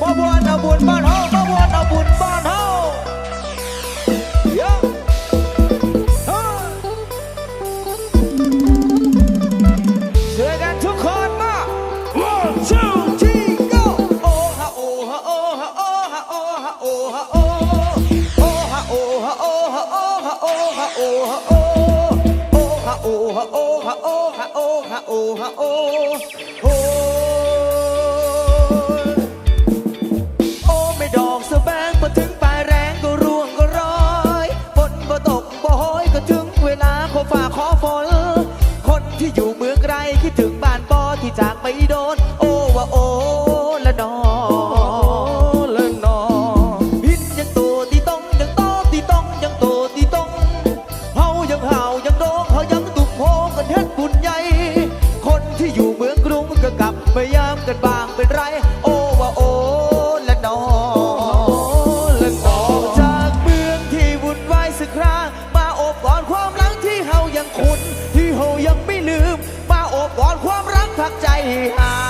บ่บวนเอาบุญบ้านเฮามาวนเอาบุญบ้านเฮาเยอะฮ้ช่วยกันทุกคนมา one two three go โอ้ฮะโอ้ฮะโอ้ฮะโอ้ฮะโอ้ฮะโอ้ฮะโอ้โอ้ฮะโอ้ฮะโอ้ฮะโอ้ฮะโอ้ฮะโอ้ฮะโอ้โอ้ฮะโอ้ฮะโอ้ฮะโอ้ฮะโอ้ฮะโอ้ฮะโอ้โอ้โอ้ ก็ถึงเวลาขอฝ่าขอฝน คนที่อยู่เมืองไกลคิดถึงบ้านปอที่จากไปโดน โอ้ว่าโอ้ละนอละนอพินยังโตตีต้องยังโตตีต้องยังโตตีต้องเฮายังเห่ายังโดงเขายังตุกโพกันเฮ็ดบุญใหญ่ คนที่อยู่เมืองกรุงก็กลับมายามกันบางเป็นไร คุณที่เฮายังไม่ลืม มาโอบกอดความรักทักใจให้หาย